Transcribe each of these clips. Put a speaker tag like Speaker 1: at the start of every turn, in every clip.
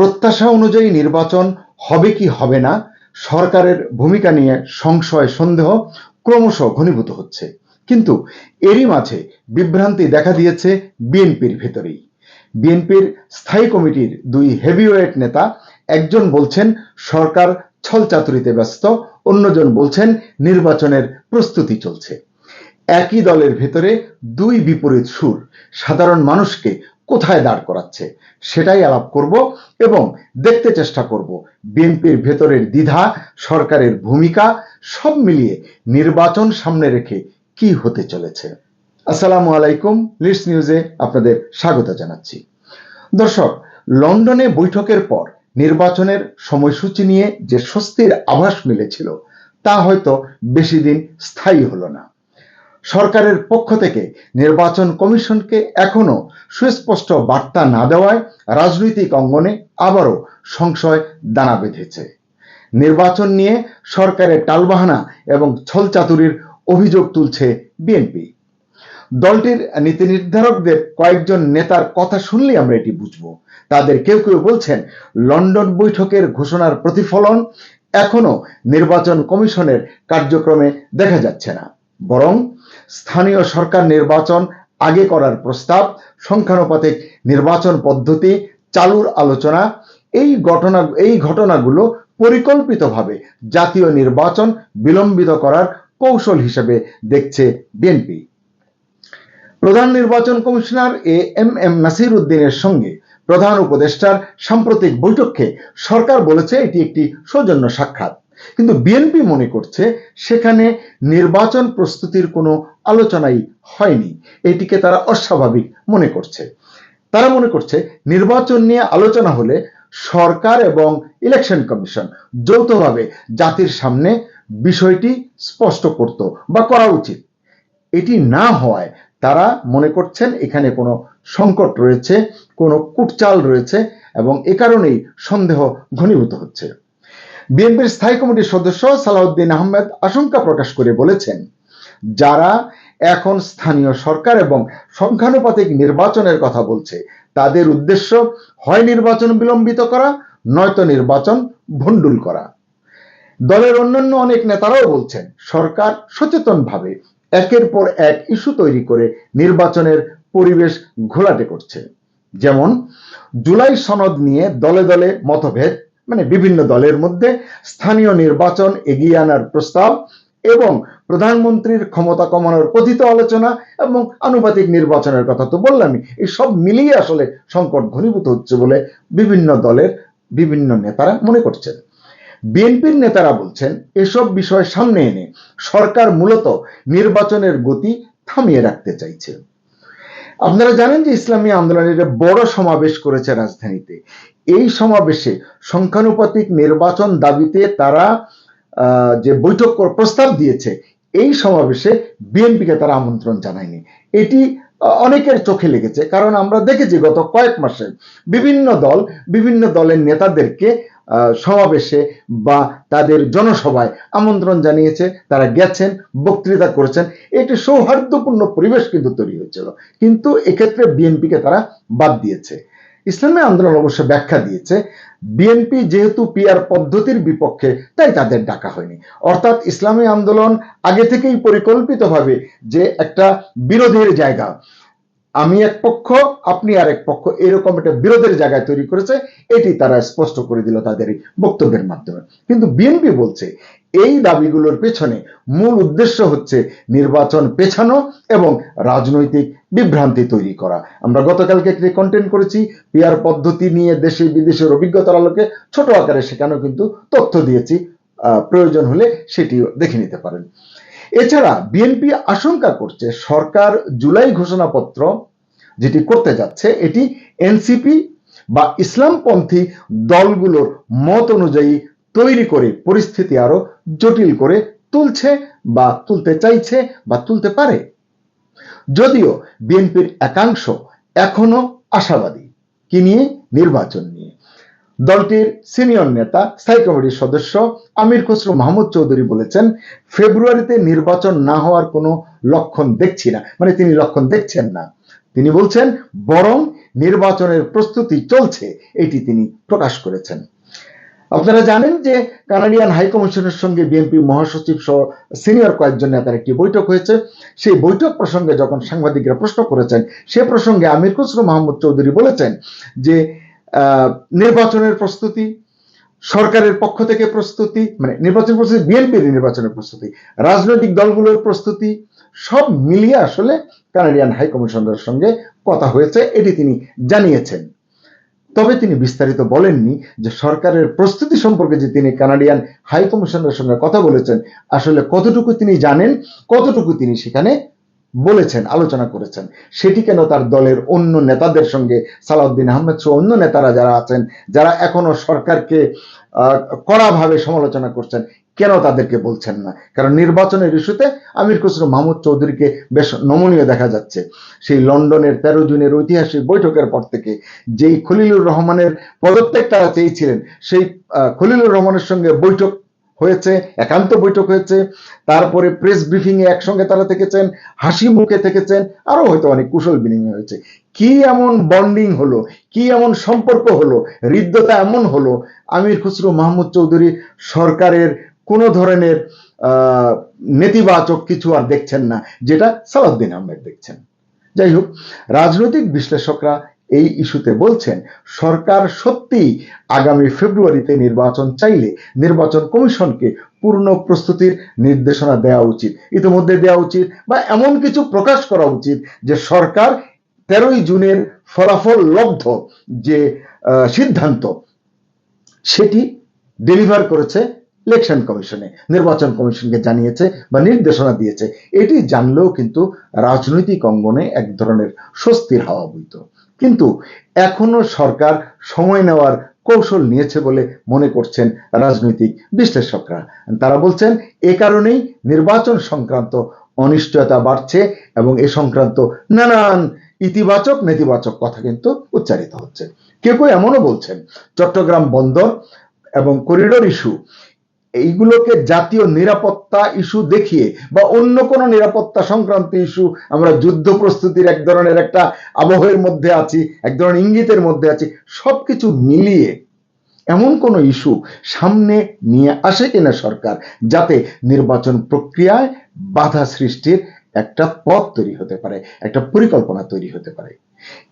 Speaker 1: প্রত্যাশা অনুযায়ী নির্বাচন হবে কি হবে না, সরকারের ভূমিকা নিয়ে সংশয়, সন্দেহ ক্রমশ ঘনীভূত হচ্ছে। কিন্তু এরই মাঝে বিভ্রান্তি দেখা দিয়েছে বিএনপির ভেতরেই। বিএনপির স্থায়ী কমিটির দুই হেভিওয়েট নেতা, একজন বলছেন সরকার ছলচাতুরিতে ব্যস্ত, অন্যজন বলছেন নির্বাচনের প্রস্তুতি চলছে। একই দলের ভেতরে দুই বিপরীত সুর। সাধারণ মানুষকে কোথায় দাঁড় করাচ্ছে? সেটাই আলাপ করব এবং দেখতে চেষ্টা করব। বিএনপির ভেতরের দ্বিধা, সরকারের ভূমিকা, সব মিলিয়ে নির্বাচন সামনে রেখে কি হতে চলেছে? আসসালামু আলাইকুম, লিডস নিউজে আপনাদের স্বাগত জানাচ্ছি। দর্শক, লন্ডনে বৈঠকের পর নির্বাচনের সময়সূচি নিয়ে যে স্বস্তির আভাস মিলেছিল, তা হয়তো বেশি দিন স্থায়ী হলো না। সরকারের পক্ষ থেকে নির্বাচন কমিশনকে এখনও সুস্পষ্ট বার্তা না দেওয়ায় রাজনৈতিক অঙ্গনে আবারও সংশয় দানা বেঁধেছে। নির্বাচন নিয়ে সরকারের টালবাহানা এবং ছলচাতুরির অভিযোগ তুলছে বিএনপি। দলটির নীতি নির্ধারকদের কয়েকজন নেতার কথা শুনলেই আমরা এটি বুঝব। তাদের কেউ কেউ বলছেন, লন্ডন বৈঠকের ঘোষণার প্রতিফলন এখনও নির্বাচন কমিশনের কার্যক্রমে দেখা যাচ্ছে না। বরং স্থানীয় সরকার নির্বাচন আগে করার প্রস্তাব, সংখ্যানুপাতিক নির্বাচন পদ্ধতি, চালুর আলোচনা, এই ঘটনা, এই ঘটনাগুলো পরিকল্পিতভাবে জাতীয় নির্বাচন বিলম্বিত করার কৌশল হিসেবে দেখছে বিএনপি। প্রধান নির্বাচন commissioner A M M Nasir উদ্দিনের সঙ্গে প্রধান উপদেষ্টার সাম্প্রতিক বৈঠককে সরকার বলেছে এটি একটি সৌজন্য সাক্ষাৎ। কিন্তু বিএনপি মনে করছে সেখানে নির্বাচন প্রস্তুতির কোনো আলোচনাই হয়নি। এটিকে তারা অস্বাভাবিক মনে করছে। তারা মনে করছে নির্বাচন নিয়ে আলোচনা হলে সরকার এবং ইলেকশন কমিশন যৌথভাবে জাতির সামনে বিষয়টি স্পষ্ট করত বা করা উচিত। এটি না হওয়ায় তারা মনে করছেন এখানে কোনো সংকট রয়েছে, কোনো কুটচাল রয়েছে এবং এ কারণেই সন্দেহ ঘনীভূত হচ্ছে। বিএনপির স্থায়ী কমিটির সদস্য সালাউদ্দিন আহমেদ আশঙ্কা প্রকাশ করে বলেছেন যারা এখন স্থানীয় সরকার এবং সংখ্যানুপাতিক নির্বাচনের কথা বলছে, তাদের উদ্দেশ্য হয় নির্বাচন বিলম্বিত করা, নয়তো নির্বাচন ভণ্ডুল করা। দলের অন্যান্য অনেক নেতারাও বলছেন, সরকার সচেতনভাবে একের পর এক ইস্যু তৈরি করে নির্বাচনের পরিবেশ ঘোলাটে করছে। যেমন, জুলাই সনদ নিয়ে দলে দলে মতভেদ মানে বিভিন্ন দলের মধ্যে স্থানীয় নির্বাচন এগিয়ে আনার প্রস্তাব এবং প্রধানমন্ত্রীর ক্ষমতা কমানোর কথিত আলোচনা এবং আনুপাতিক নির্বাচনের কথা তো বললামই, এই সব মিলিয়ে আসলে সংকট ঘনীভূত হচ্ছে বলে বিভিন্ন দলের বিভিন্ন নেতারা মনে করছেন। বিএনপির নেতারা বলছেন, এসব বিষয় সামনে এনে সরকার মূলত নির্বাচনের গতি থামিয়ে রাখতে চাইছে। আপনারা জানেন যে ইসলামী আন্দোলনের বড় সমাবেশ করেছে রাজধানীতে। এই সমাবেশে সংখ্যানুপাতিক নির্বাচন দাবিতে তারা যে বৈঠক প্রস্তাব দিয়েছে, এই সমাবেশে বিএনপিকে তারা আমন্ত্রণ জানায়নি। এটি অনেকের চোখে লেগেছে, কারণ আমরা দেখেছি গত কয়েক মাসে বিভিন্ন দল, বিভিন্ন দলের নেতাদেরকে সমাবেশে বা তাদের জনসভায় আমন্ত্রণ জানিয়েছে, তারা গেছেন, বক্তৃতা করেছেন। একটি সৌহার্দ্যপূর্ণ পরিবেশ কিন্তু তৈরি হয়েছিল। কিন্তু এক্ষেত্রে বিএনপিকে তারা বাদ দিয়েছে। ইসলামী আন্দোলন অবশ্য ব্যাখ্যা দিয়েছে, বিএনপি যেহেতু পিয়ার পদ্ধতির বিপক্ষে, তাই তাদের ডাকা হয়নি। অর্থাৎ ইসলামী আন্দোলন আগে থেকেই পরিকল্পিতভাবে যে একটা বিরোধের জায়গা, আমি এক পক্ষ, আপনি আর এক পক্ষ, এরকম একটা বিরোধের জায়গায় তৈরি করেছে, এটি তারা স্পষ্ট করে দিল তাদের বক্তব্যের মাধ্যমে। কিন্তু বিএনপি বলছে এই দাবিগুলোর পেছনে মূল উদ্দেশ্য হচ্ছে নির্বাচন পেছানো এবং রাজনৈতিক বিভ্রান্তি তৈরি করা। আমরা গতকালকে একটি কন্টেন্ট করেছি পিয়ার পদ্ধতি নিয়ে দেশে বিদেশের অভিজ্ঞতার আলোকে ছোট আকারে সেখানেও কিন্তু তথ্য দিয়েছি। প্রয়োজন হলে সেটিও দেখে নিতে পারেন। এছাড়া বিএনপি আশঙ্কা করছে সরকার জুলাই ঘোষণাপত্র যেটি করতে যাচ্ছে, এটি এনসিপি বা ইসলামপন্থী দলগুলোর মত অনুযায়ী তৈরি করে পরিস্থিতি আরও জটিল করে তুলছে বা তুলতে চাইছে বা তুলতে পারে। যদিও বিএনপির একাংশ এখনও আশাবাদী। কি নিয়ে? নির্বাচন নিয়ে। দলটির সিনিয়র নেতা, স্থায়ী কমিটির সদস্য আমির খসরু মাহমুদ চৌধুরী বলেছেন, ফেব্রুয়ারিতে নির্বাচন না হওয়ার কোনো লক্ষণ দেখছি না। মানে তিনি লক্ষণ দেখছেন না। তিনি বলছেন, বরং নির্বাচনের প্রস্তুতি চলছে, এটি তিনি প্রকাশ করেছেন। আপনারা জানেন যে কানাডিয়ান হাই কমিশনের সঙ্গে বিএনপি মহাসচিব সহ সিনিয়র কয়েকজন নেতার একটি বৈঠক হয়েছে। সেই বৈঠক প্রসঙ্গে যখন সাংবাদিকরা প্রশ্ন করেছেন, সে প্রসঙ্গে আমির খসরু মাহমুদ চৌধুরী বলেছেন যে নির্বাচনের প্রস্তুতি, সরকারের পক্ষ থেকে প্রস্তুতি মানে নির্বাচন প্রস্তুতি, বিএনপির নির্বাচনের প্রস্তুতি, রাজনৈতিক দলগুলোর প্রস্তুতি, সব মিলিয়ে আসলে কানাডিয়ান হাই কমিশনের সঙ্গে কথা হয়েছে, এটি তিনি জানিয়েছেন। তবে তিনি বিস্তারিত বলেননি যে সরকারের প্রস্তুতি সম্পর্কে যে তিনি কানাডিয়ান হাই কমিশনের সঙ্গে কথা বলেছেন, আসলে কতটুকু তিনি জানেন, কতটুকু তিনি সেখানে বলেছেন, আলোচনা করেছেন। সেটি কেন তার দলের অন্য নেতাদের সঙ্গে সালাউদ্দিন আহমেদ সহ অন্য নেতারা যারা আছেন, যারা এখনও সরকারকে কড়াভাবে সমালোচনা করছেন কেন তাদেরকে বলছেন না? কারণ নির্বাচনের ইস্যুতে আমির খসরু মাহমুদ চৌধুরীকে বেশ নমনীয় দেখা যাচ্ছে। সেই লন্ডনের তেরো জুনের ঐতিহাসিক বৈঠকের পর থেকে যেই খলিলুর রহমানের পদত্যাগ তারা চেয়েছিলেন, সেই খলিলুর রহমানের সঙ্গে বৈঠক হয়েছে, একান্ত বৈঠক হয়েছে। তারপরে প্রেস ব্রিফিং এ একসঙ্গে তারা থেকেছেন, হাসি মুখে থেকেছেন আরও হয়তো অনেক কুশল বিনিময় হয়েছে। কি এমন বন্ডিং হলো? কি এমন সম্পর্ক হলো? হৃদ্যতা এমন হলো? আমির খুসরু মাহমুদ চৌধুরী সরকারের কোনো ধরনের নেতিবাচক কিছু আর দেখছেন না, যেটা সালাউদ্দিন আহমেদ দেখছেন। যাই হোক, রাজনৈতিক বিশ্লেষকরা এই ইস্যুতে বলছেন, সরকার সত্যি আগামী ফেব্রুয়ারিতে নির্বাচন চাইলে নির্বাচন কমিশনকে পূর্ণ প্রস্তুতির নির্দেশনা দেওয়া উচিত, ইতিমধ্যে দেওয়া উচিত বা এমন কিছু প্রকাশ করা উচিত যে সরকার তেরোই জুনের ফলাফল লব্ধ যে সিদ্ধান্ত, সেটি ডেলিভার করেছে ইলেকশন কমিশনে নির্বাচন কমিশনকে জানিয়েছে বা নির্দেশনা দিয়েছে। এটি জানলেও কিন্তু রাজনৈতিক অঙ্গনে এক ধরনের স্বস্তির হাওয়া বইত। কিন্তু এখনও সরকার সময় নেওয়ার কৌশল নিয়েছে বলে মনে করছেন রাজনৈতিক বিশ্লেষকরা। তারা বলছেন, এ কারণেই নির্বাচন সংক্রান্ত অনিশ্চয়তা বাড়ছে এবং এ সংক্রান্ত নানান ইতিবাচক, নেতিবাচক কথা কিন্তু উচ্চারিত হচ্ছে। কেউ কেউ এমনও বলছেন, চট্টগ্রাম বন্দর এবং করিডোর ইস্যু এইগুলোকে জাতীয় নিরাপত্তা ইস্যু দেখিয়ে বা অন্য কোনো নিরাপত্তা সংক্রান্ত ইস্যু আমরা যুদ্ধ প্রস্তুতির এক ধরনের একটা আবহের মধ্যে আছি, এক ধরনের ইঙ্গিতের মধ্যে আছি, সবকিছু মিলিয়ে এমন কোন ইস্যু সামনে নিয়ে আসে কিনা সরকার যাতে নির্বাচন প্রক্রিয়ায় বাধা সৃষ্টির একটা পথ তৈরি হতে পারে, একটা পরিকল্পনা তৈরি হতে পারে।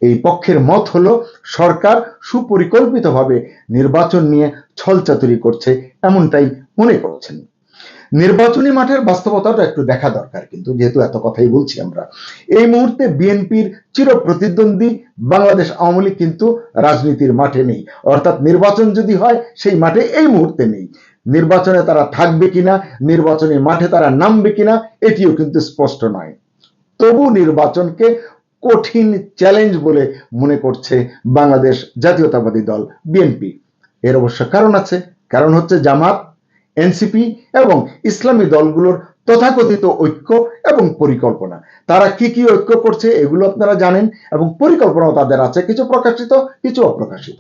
Speaker 1: এই পক্ষের মত হলো, সরকার সুপরিকল্পিতভাবে নির্বাচন নিয়ে ছলচাতুরি করছে, এমনটাই মনে করছেন। নির্বাচনী মাঠের বাস্তবতাটা একটু দেখা দরকার, কিন্তু যেহেতু এত কথাই বলছি আমরা। এই মুহূর্তে বিএনপির চির প্রতিদ্বন্দ্বী বাংলাদেশ আওয়ামী লীগ কিন্তু রাজনীতির মাঠে নেই। অর্থাৎ নির্বাচন যদি হয়, সেই মাঠে এই মুহূর্তে নেই। নির্বাচনে তারা থাকবে কিনা, নির্বাচনী মাঠে তারা নামবে কিনা, এটিও কিন্তু স্পষ্ট নয়। তবু নির্বাচনকে কঠিন চ্যালেঞ্জ বলে মনে করছে বাংলাদেশ জাতীয়তাবাদী দল বিএনপি। এর অবশ্য কারণ আছে। কারণ হচ্ছে জামাত এনসিপি এবং ইসলামী দলগুলোর তথাকথিত ঐক্য এবং পরিকল্পনা। তারা কি কি ঐক্য করছে এগুলো আপনারা জানেন এবং পরিকল্পনাও তাদের আছে, কিছু প্রকাশিত, কিছু অপ্রকাশিত।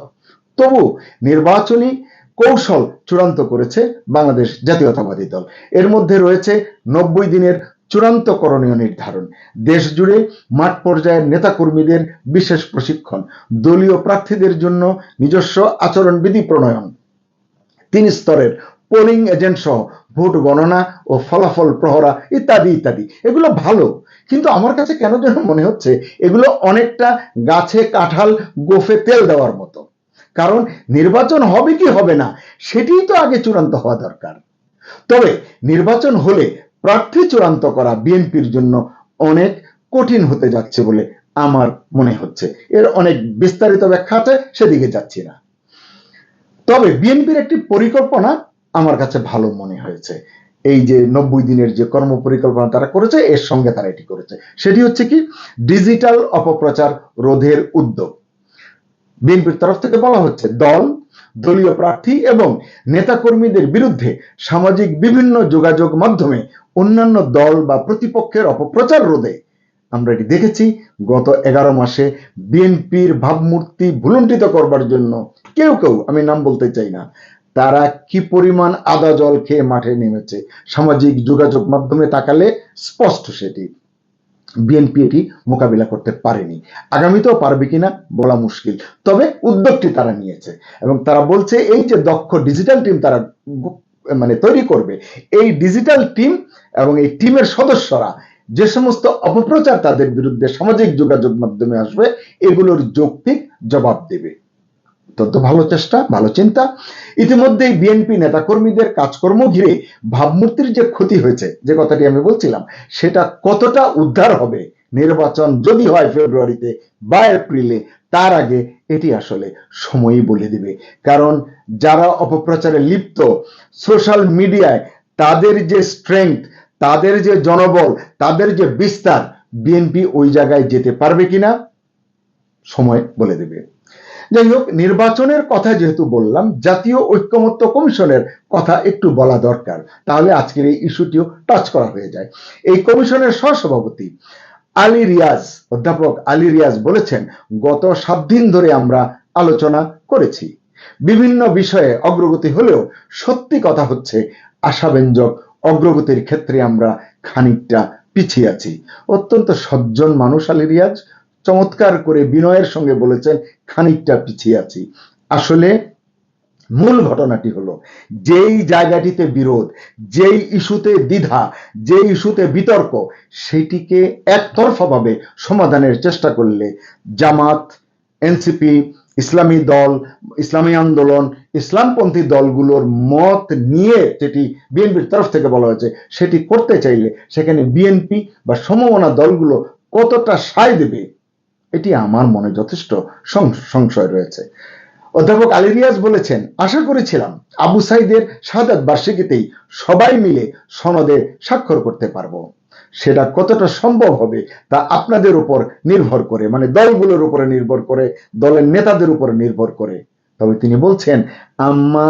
Speaker 1: তবু নির্বাচনী কৌশল চূড়ান্ত করেছে বাংলাদেশ জাতীয়তাবাদী দল। এর মধ্যে রয়েছে নব্বই দিনের চূড়ান্ত করণীয় নির্ধারণ দেশ জুড়ে মাঠ পর্যায়ের নেতাকর্মীদের বিশেষ প্রশিক্ষণ, দলীয় প্রার্থীদের জন্য নিজস্ব আচরণবিধি প্রণয়ন। তিন স্তরের পোলিং এজেন্ট সহ ভোট গণনা ও ফলাফল প্রহরা ইত্যাদি ইত্যাদি। এগুলো ভালো, কিন্তু আমার কাছে কেন যেন মনে হচ্ছে এগুলো অনেকটা গাছে কাঁঠাল গোফে তেল দেওয়ার মতো। কারণ নির্বাচন হবে কি হবে না, সেটিই তো আগে চূড়ান্ত হওয়া দরকার। তবে নির্বাচন হলে প্রার্থী চূড়ান্ত করা বিএনপির জন্য অনেক কঠিন হতে যাচ্ছে বলে আমার মনে হচ্ছে। এর অনেক বিস্তারিত ব্যাখ্যা আছে, সেদিকে যাচ্ছি না। তবে বিএনপির একটি পরিকল্পনা আমার কাছে ভালো মনে হয়েছে। এই যে নব্বই দিনের যে কর্ম পরিকল্পনা তারা করেছে, এর সঙ্গে তারা এটি করেছে। সেটি হচ্ছে কি? ডিজিটাল অপপ্রচার রোধের উদ্যোগ। বিএনপির তরফ থেকে বলা হচ্ছে, দল, দলীয় প্রার্থী এবং নেতাকর্মীদের বিরুদ্ধে সামাজিক বিভিন্ন যোগাযোগ মাধ্যমে অন্যান্য দল বা প্রতিপক্ষের অপপ্রচার রোধে আমরা এটি দেখেছি, গত এগারো মাসে বিএনপির ভাবমূর্তি ভুলুণ্ঠিত করবার জন্য কেউ কেউ, আমি নাম বলতে চাই না তারা কি পরিমাণ আদা জল খেয়ে মাঠে নেমেছে? সামাজিক যোগাযোগ মাধ্যমে তাকালে স্পষ্ট সেটি। বিএনপি এটি মোকাবিলা করতে পারেনি। আগামীতেও পারবে কিনা বলা মুশকিল। তবে উদ্যোগটি তারা নিয়েছে এবং তারা বলছে, এই যে দক্ষ ডিজিটাল টিম তারা মানে তৈরি করবে, এই ডিজিটাল টিম এবং এই টিমের সদস্যরা যে সমস্ত অপপ্রচার তাদের বিরুদ্ধে সামাজিক যোগাযোগ মাধ্যমে আসবে, এগুলোর যৌক্তিক জবাব দেবে। অত্যন্ত ভালো চেষ্টা, ভালো চিন্তা। ইতিমধ্যেই বিএনপি নেতাকর্মীদের কাজকর্ম ঘিরে ভাবমূর্তির যে ক্ষতি হয়েছে, যে কথাটি আমি বলছিলাম, সেটা কতটা উদ্ধার হবে? নির্বাচন যদি হয় ফেব্রুয়ারিতে বা এপ্রিলে, তার আগে এটি আসলে সময়ই বলে দিবে। কারণ যারা অপপ্রচারে লিপ্ত, সোশ্যাল মিডিয়ায় তাদের যে স্ট্রেংথ তাদের যে জনবল, তাদের যে বিস্তার, বিএনপি ওই জায়গায় যেতে পারবে কিনা, সময় বলে দেবে। যাই হোক নির্বাচনের কথা যেহেতু বললাম, জাতীয় ঐক্যমত্য কমিশনের কথা একটু বলা দরকার। তাহলে আজকের এই ইস্যুটিও টাচ করা হয়ে যায়। এই কমিশনের সহসভাপতি আলী রিয়াজ, অধ্যাপক আলী রিয়াজ বলেছেন, গত সাত দিন ধরে আমরা আলোচনা করেছি। বিভিন্ন বিষয়ে অগ্রগতি হলেও সত্যি কথা হচ্ছে, আশাব্যঞ্জক অগ্রগতির ক্ষেত্রে আমরা খানিকটা পিছিয়ে আছি। অত্যন্ত সজ্জন মানুষ আলী রিয়াজ। চমৎকার করে বিনয়ের সঙ্গে বলেছেন, খানিকটা পিছিয়ে আছি। আসলে মূল ঘটনাটি হলো, যেই জায়গাটিতে বিরোধ, যেই ইস্যুতে দ্বিধা যে ইস্যুতে বিতর্ক, সেটিকে একতরফাভাবে সমাধানের চেষ্টা করলে জামাত, এনসিপি, ইসলামী দল, ইসলামী আন্দোলন, ইসলামপন্থী দলগুলোর মত নিয়ে যেটি বিএনপির তরফ থেকে বলা হয়েছে, সেটি করতে চাইলে সেখানে বিএনপি বা সমমনা দলগুলো কতটা সায় দেবে এটি আমার মনে যথেষ্ট সংশয় রয়েছে। অধ্যাপক আলী রিয়াজ বলেছেন, আশা করেছিলাম আবু সাইদের শাহাদাত বার্ষিকীতেই সবাই মিলে সনদে স্বাক্ষর করতে পারব। সেটা কতটা সম্ভব হবে তা আপনাদের উপর নির্ভর করে মানে দলগুলোর উপরে নির্ভর করে, দলের নেতাদের উপর নির্ভর করে। তবে তিনি বলছেন আমা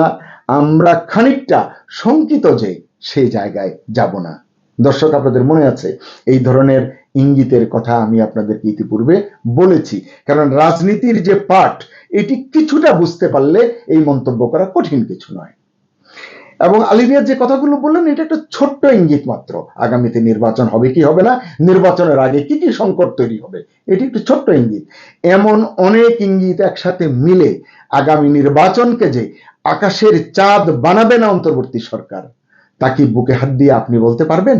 Speaker 1: আমরা খানিকটা শঙ্কিত যে সেই জায়গায় যাব না। দর্শক, আপনাদের মনে আছে, এই ধরনের ইঙ্গিতের কথা আমি আপনাদেরকে ইতিপূর্বে বলেছি। কারণ রাজনীতির যে পাঠ, এটি কিছুটা বুঝতে পারলে এই মন্তব্য করা কঠিন কিছু নয়। এবং আলিরিয়ার যে কথাগুলো বললেন, এটা একটা ছোট্ট ইঙ্গিত মাত্র। আগামীতে নির্বাচন হবে কি হবে না, নির্বাচনের আগে কি কি সংকট তৈরি হবে, এটি একটু ছোট্ট ইঙ্গিত। এমন অনেক ইঙ্গিত একসাথে মিলে আগামী নির্বাচনকে যে আকাশের চাঁদ বানাবে না অন্তর্বর্তী সরকার, তা কি বুকে হাত দিয়ে আপনি বলতে পারবেন?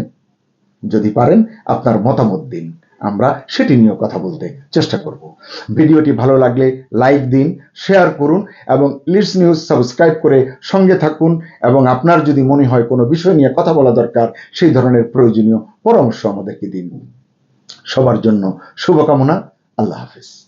Speaker 1: যদি পারেন আপনার মতামত দিন। আমরা সেটি নিয়ে কথা বলতে চেষ্টা করব। ভিডিওটি ভালো লাগলে লাইক দিন, শেয়ার করুন এবং লিডস নিউজ সাবস্ক্রাইব করে সঙ্গে থাকুন এবং আপনার যদি মনে হয় কোনো বিষয় নিয়ে কথা বলা দরকার, সেই ধরনের প্রয়োজনীয় পরামর্শ আমাদেরকে দিন। সবার জন্য শুভকামনা। আল্লাহ হাফিজ।